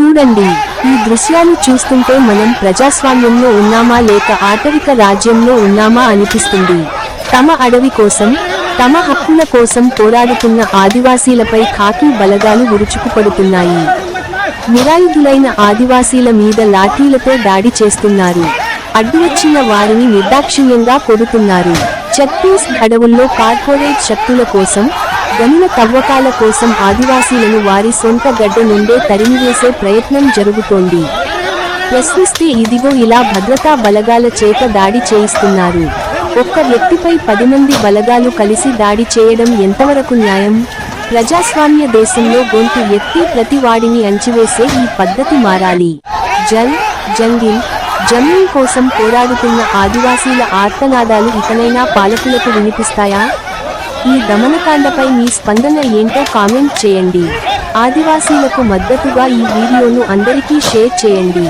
చూడండి. ఈ దృశ్యాలు చూస్తుంటే మనం ప్రజాస్వామ్యంలో ఉన్నామా లేక ఆటవిక రాజ్యంలో ఉన్నామా అనిపిస్తుంది. తమ అడవి కోసం తమ హక్కుల కోసం పోరాడుతున్న ఆదివాసీలపై ఖాకీ బలగాలు విరుచుకుపడుతున్నాయి. నిరాయుధులైన ఆదివాసీల మీద లాఠీలతో దాడి చేస్తున్నారు. అడ్డువచ్చిన వారిని నిర్దాక్షిణ్యంగా కొడుతున్నారు. ఛత్తీస్ అడవుల్లో కార్పొరేట్ శక్తుల కోసం గనుల తవ్వకాల కోసం ఆదివాసీలను వారి సొంత గడ్డ నుండే తరిమివేసే ప్రయత్నం జరుగుతోంది. ప్రశ్నిస్తే ఇదిగో ఇలా భద్రతా బలగాల చేత దాడి చేయిస్తున్నారు. ఒక్క వ్యక్తిపై పది మంది బలగాలు కలిసి దాడి చేయడం ఎంతవరకు న్యాయం? ప్రజాస్వామ్య దేశంలో గొంతు ఎత్తి ప్రతి వాడిని అంచివేసే ఈ పద్ధతి మారాలి. జల్ జంగిల్ జమీన్ కోసం పోరాడుతున్న ఆదివాసీల ఆర్తనాదాలు ఇకనైనా పాలకులకు వినిపిస్తాయా? ఈ దమనకాండపై మీ స్పందన ఏంటో కామెంట్ చేయండి. ఆదివాసీలకు మద్దతుగా ఈ వీడియోను అందరికీ షేర్ చేయండి.